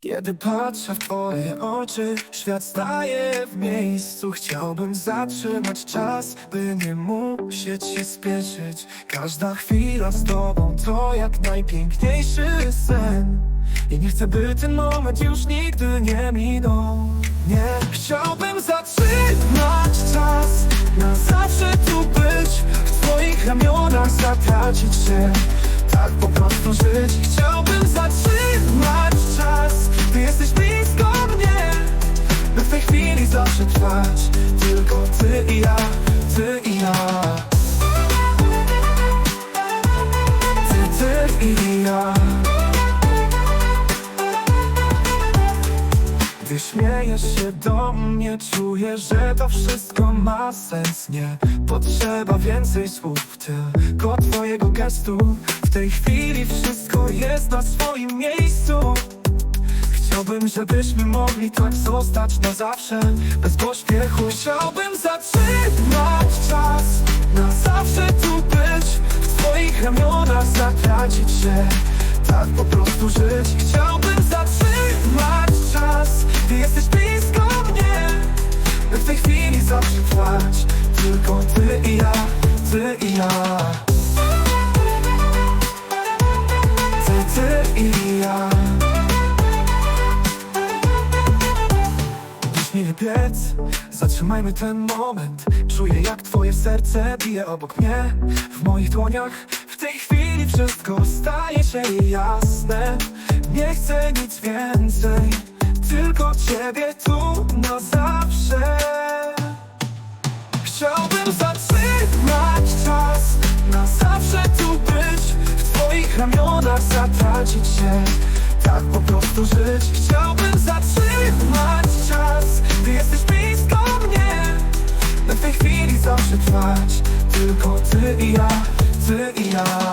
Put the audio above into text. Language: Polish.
Kiedy patrzę w twoje oczy, świat staje w miejscu. Chciałbym zatrzymać czas, by nie musieć się spieszyć. Każda chwila z tobą to jak najpiękniejszy sen. I nie chcę, by ten moment już nigdy nie minął. Nie, chciałbym zatrzymać czas Na zawsze tu być W twoich ramionach zatracić się. Tak po prostu żyć Chciałbym Tylko ty i ja, ty i ja. Ty, ty i ja. Gdy śmiejesz się do mnie, czuję, że to wszystko ma sens Nie? Potrzeba więcej słów, tylko twojego gestu. W tej chwili wszystko jest na swoim miejscu Chciałbym, żebyśmy mogli tak zostać na zawsze Bez pośpiechu. Chciałbym zatrzymać czas Na zawsze tu być W twoich ramionach zatracić się Tak po prostu żyć. Chciałbym zatrzymać czas Ty jesteś blisko mnie By w tej chwili zawsze trwać. Tylko ty i ja, ty i ja biec, zatrzymajmy ten moment. Czuję jak twoje serce bije obok mnie. W moich dłoniach w tej chwili wszystko staje się jasne. Nie chcę nic więcej, tylko ciebie tu na zawsze. Chciałbym zatrzymać czas Na zawsze tu być W twoich ramionach zatracić się. Tak po prostu żyć yeah.